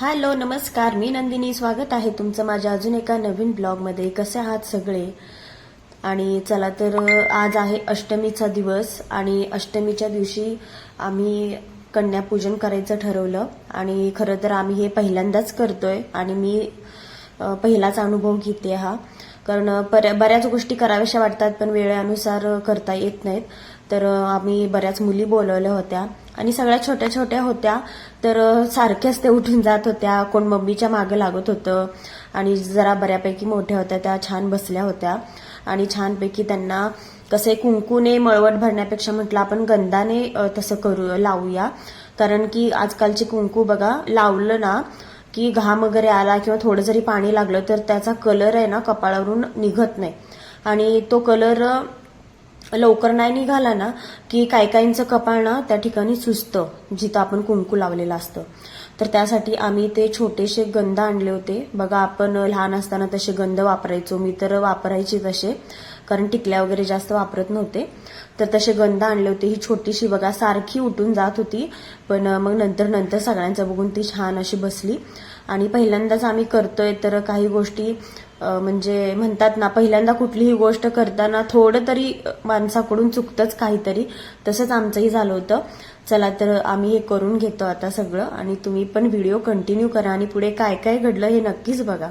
Hello नमस्कार. मी नंदिनी. स्वागत आहे तुमचं माझ्या अजून एका नवीन ब्लॉगमध्ये. कसे आहात सगळे? आणि चला तर आज आहे अष्टमीचा दिवस आणि अष्टमीच्या दिवशी आम्ही कन्यापूजन करायचं ठरवलं. आणि खरं तर आम्ही हे पहिल्यांदाच करतोय आणि मी पहिलाच अनुभव घेते हा. कारण पर- बऱ्याच गोष्टी कराव्याशा वाटतात पण वेळेनुसार करता येत नाहीत. तर आम्ही बऱ्याच मुली बोलवल्या होत्या. आणि सगळ्या छोट्या छोट्या होत्या. तर सारख्याच ते उठून जात होत्या. कोण मम्मीच्या मागे लागत होतं. आणि जरा बऱ्यापैकी मोठ्या होत्या त्या छान बसल्या होत्या. आणि छानपैकी त्यांना कसे कुंकूने मळवट भरण्यापेक्षा म्हटलं आपण गंधाने तसं करू लावूया. कारण की आजकालची कुंकू बघा लावलं ना की घाम वगैरे आला किंवा थोडं जरी पाणी लागलं तर त्याचा कलर आहे ना कपाळावरून निघत नाही. आणि तो कलर लवकर नाही निघाला ना की काही काहींचं कपाळ ना त्या ठिकाणी सुचतं जिथं आपण कुंकू लावलेलं असतं. तर त्यासाठी आम्ही ते छोटेसे गंध आणले होते. बघा आपण लहान असताना तसे गंध वापरायचो. मी तर वापरायची तसे कारण टिकल्या वगैरे जास्त वापरत नव्हते. तर तसे गंध आणले होते. ही छोटीशी बघा सारखी उठून जात होती. पण मग नंतर नंतर सगळ्यांचं बघून ती छान अशी बसली. आणि पहिल्यांदाच आम्ही करतोय तर काही गोष्टी म्हणजे म्हणतात ना पहिल्यांदा कुठलीही गोष्ट करताना थोडं तरी माणसाकडून चुकतंच काहीतरी. तसंच आमचंही झालं होतं. चला तर आम्ही हे करून घेतो आता सगळं आणि तुम्ही पण व्हिडिओ कंटिन्यू करा आणि पुढे काय काय घडलं हे नक्कीच बघा.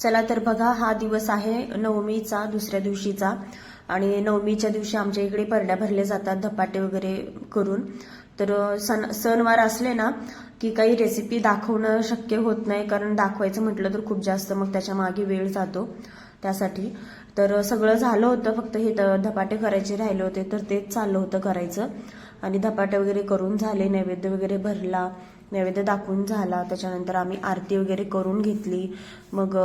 चला तर बघा हा दिवस आहे नवमीचा दुसऱ्या दिवशीचा. आणि नवमीच्या दिवशी आमच्या इकडे परड्या भरले जातात धपाटे वगैरे करून. तर सण सणवार असले ना की काही रेसिपी दाखवणं शक्य होत नाही कारण दाखवायचं म्हटलं तर खूप जास्त मग त्याच्यामागे वेळ जातो त्यासाठी. तर सगळं झालं होतं फक्त हे धपाटे करायचे राहिले होते तर तेच चाललं होतं करायचं. आणि धपाटे वगैरे करून झाले नैवेद्य वगैरे भरला. नैवेद्य दाखवून झाला. त्याच्यानंतर आम्ही आरती वगैरे करून घेतली. मग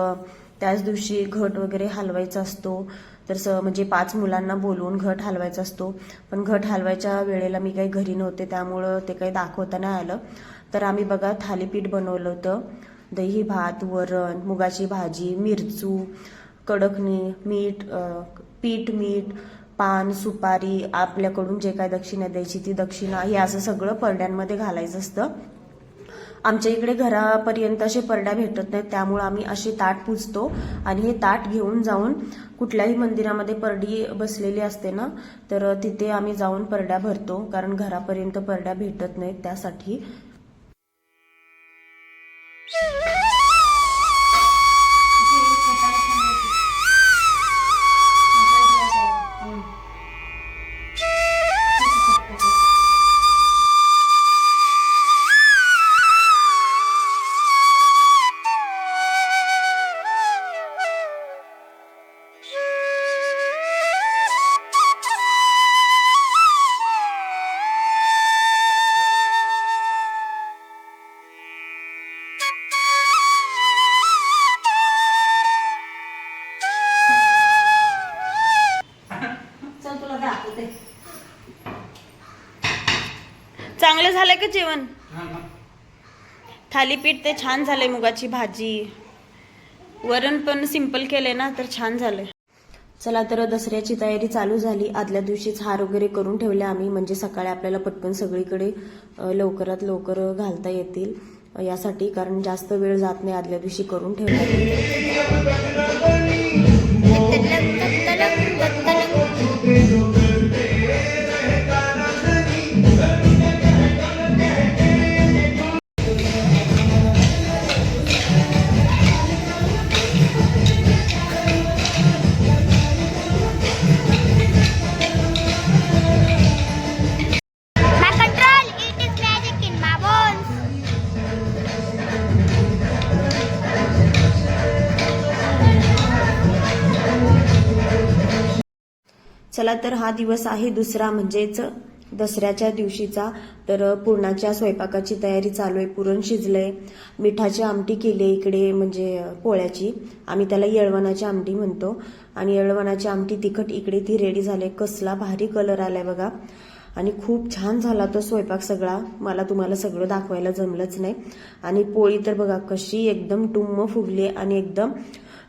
त्याच दिवशी घट वगैरे हलवायचा असतो. तर स म्हणजे पाच मुलांना बोलवून घट हलवायचा असतो. पण घट हलवायच्या वेळेला मी काही घरी नव्हते त्यामुळं ते काही दाखवता नाही आलं. तर आम्ही बघा थालीपीठ बनवलं होतं. दही भात वरण मुगाची भाजी मिरचू कडकणी मीठ पीठ मीठ पान सुपारी आपल्याकडून जे काय दक्षिणा द्यायची ती दक्षिणा हे असं सगळं परड्यांमध्ये घालायचं असतं. आमच्या इकडे घरापर्यंत असे परड्या भेटत नाहीत त्यामुळे आम्ही असे ताट पुजतो आणि हे ताट घेऊन जाऊन कुठल्याही मंदिरामध्ये परडी बसलेली असते ना तर तिथे आम्ही जाऊन परड्या भरतो कारण घरापर्यंत परड्या भेटत नाहीत त्यासाठी. जेवण? थालीपीठ ते छान झालंय मुगाची भाजी. वरण पण सिंपल केले ना तर छान झालंय. चला तर दसऱ्याची तयारी चालू झाली. आदल्या दिवशीच हार वगैरे करून ठेवले आम्ही. म्हणजे सकाळी आपल्याला पटकन सगळीकडे लवकरात लवकर घालता येतील. यासाठी कारण जास्त वेळ जात नाही. आदल्या दिवशी करून ठेवल्या चला तर हा दिवस आहे दुसरा म्हणजेच दसऱ्याच्या दिवशीचा. तर पुरणाच्या स्वयंपाकाची तयारी चालू आहे पुरण शिजलंय. मिठाची आमटी केली इकडे म्हणजे पोळ्याची. आम्ही त्याला येळवणाची आमटी म्हणतो. आणि येळवणाची आमटी तिखट इकडे ती रेडी झाले. कसला भारी कलर आलाय बघा. आणि खूप छान झाला तो स्वयंपाक सगळा. मला तुम्हाला सगळं दाखवायला जमलंच नाही. आणि पोळी तर बघा कशी एकदम टुम्म फुगली आणि एकदम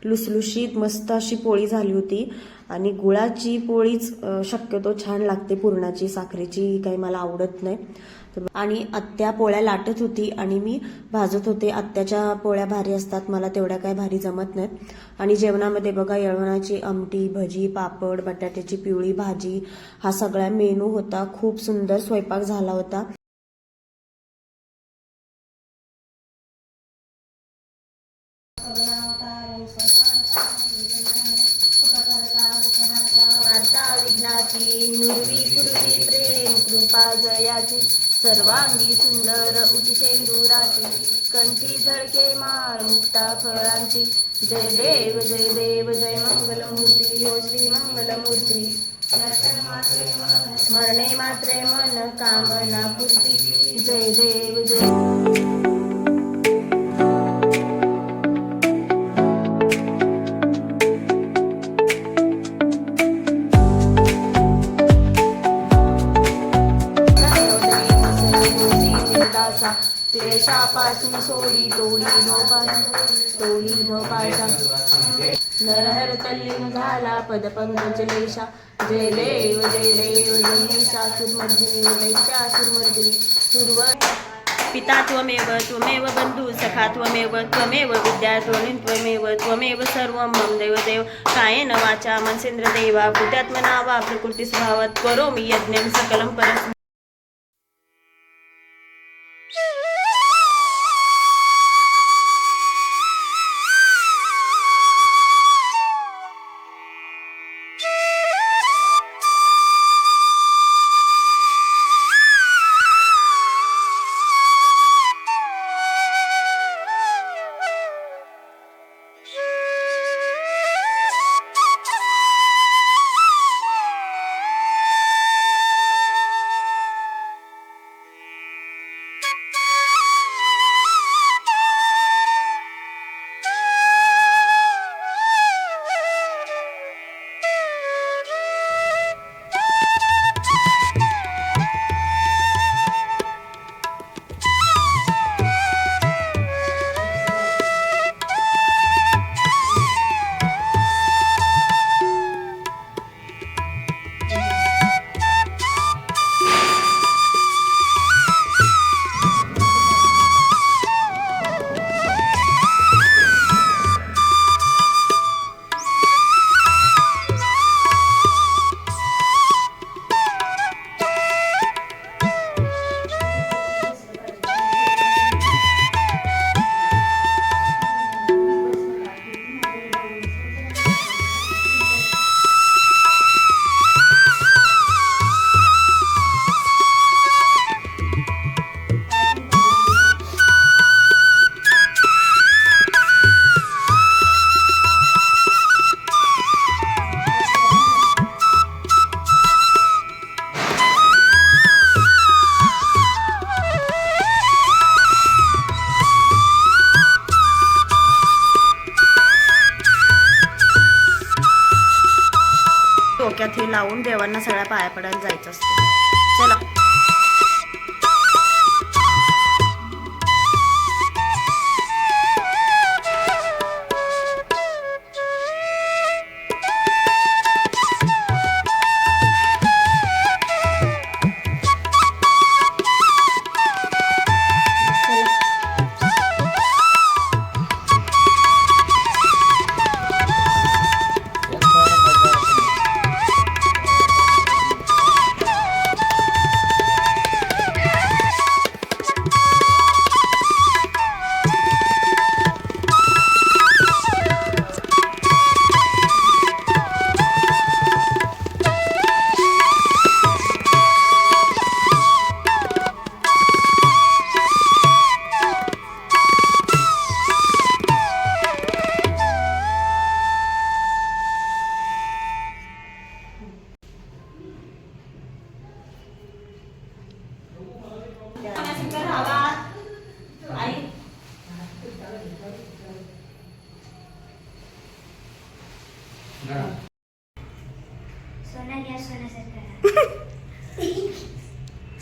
लुसलुशीत मस्त अशी पोळी झाली होती. आणि गुळाची पोळीच शक्यतो छान लागते पुरणाची साखरेची काही मला आवडत नाही. आणि आत्या पोळ्या लाटत होती आणि मी भाजत होते. आत्याच्या पोळ्या भारी असतात मला तेवढ्या काय भारी जमत नाहीत आणि जेवणामध्ये बघा येळवणाची आमटी भजी पापड बटाट्याची पिवळी भाजी हा सगळा मेनू होता. खूप सुंदर स्वयंपाक झाला होता. पूर्वी पूर्वी प्रेम कृपा जयाची. सर्वांगी सुंदर उतिशेंदुराची कंठी झळके माळ मुक्ता फळांची. जय देव जय देव जय मंगलमूर्ती. हो श्री मंगलमूर्ती. स्मरणे मात्रे मन कामना पूर्ती. जय देव जय शापासून सोडी तोडी नोबा तोडी नोपाशा नरहर तल्लीन झाला पद पंकज लेशा. जय देव जय देव जय महिषासुरमर्दिनी वैश्यासुरमर्दिनी सुरव पिता त्वमेव त्वमेव बंधू सखा त्वमेव त्वमेव विद्या त्वमेव त्वमेव त्वमेव सर्वं मम देवदेव कायेन वाचा मनसेंद्र देवा भूत्यात्मना वा प्रकृती स्वभावात करोमि यज्ञं सकलं परस्मै लावून देवांना सगळ्या पाया पडायला जायचं असतं. चला.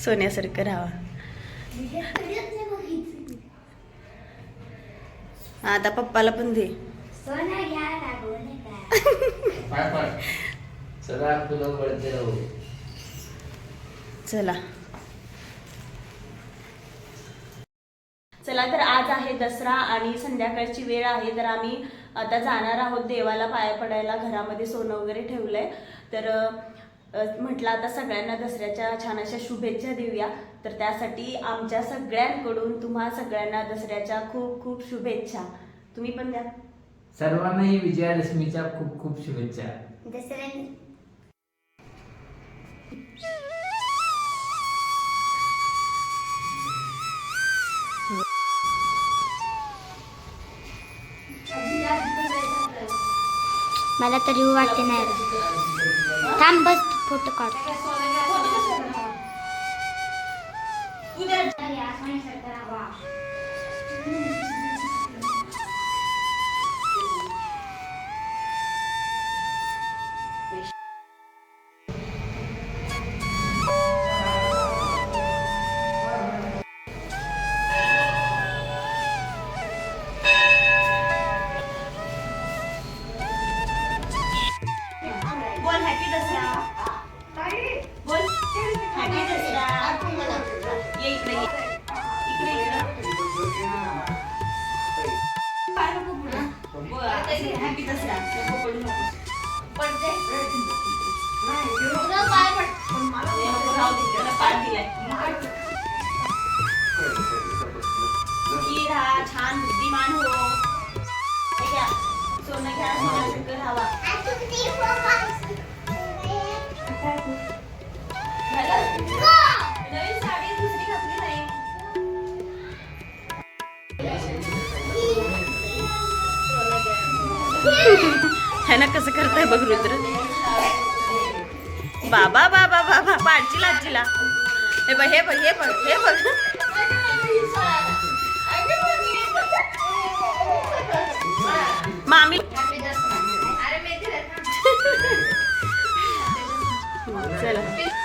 सोन्यासारखं राहा आता पप्पाला पण दे. चला. चला तर आज आहे दसरा आणि संध्याकाळची वेळ आहे तर आम्ही आता जाणार आहोत देवाला पाया पडायला घरामध्ये सोनं वगैरे ठेवलंय. तर म्हटलं आता सगळ्यांना दसऱ्याच्या छान अशा शुभेच्छा देऊया. तर त्यासाठी आमच्या सगळ्यांकडून तुम्हा सगळ्यांना दसऱ्याच्या खूप खूप शुभेच्छा. तुम्ही पण द्या. सर्वांनाही विजयादशमीच्या खूप खूप शुभेच्छा. मला तरी वाटते नाही. थांब बस. फोटो काढ. बोल छान बुद्धिमान हो सोनं घ्या सोन्यासारखं नवीन साडी दुसरी घातली नाही. है ना कसं करताय बघ रुद्र. बाबा बाबा बाबा पाडचिला आजीला. हे बघ हे बघ हे बघ हे बघ. मामी. चला.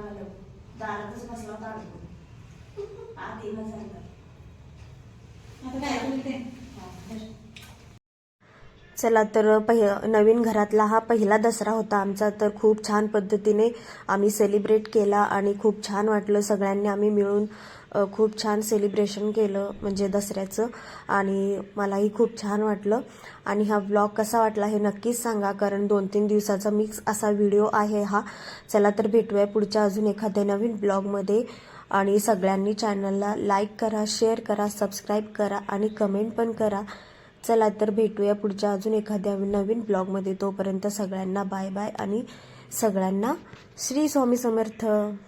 நாங்கள் चला तर पहि नवीन घरातला हा पहिला दसरा होता आमचा. तर खूप छान पद्धतीने आम्ही सेलिब्रेट केला आणि खूप छान वाटलं. सगळ्यांनी आम्ही मिळून खूप छान सेलिब्रेशन केलं म्हणजे दसऱ्याचं. आणि मलाही खूप छान वाटलं. आणि हा ब्लॉग कसा वाटला हे नक्कीच सांगा कारण दोन तीन दिवसाचा मिक्स असा व्हिडिओ आहे हा. चला तर भेटूया पुढच्या अजून एखाद्या नवीन ब्लॉगमध्ये आणि सगळ्यांनी चॅनलला लाईक करा शेअर करा सबस्क्राईब करा आणि कमेंट पण करा. चला तर भेटूया पुढच्या अजून एखाद्या नवीन ब्लॉगमध्ये. तोपर्यंत सगळ्यांना बाय बाय आणि सगळ्यांना श्री स्वामी समर्थ.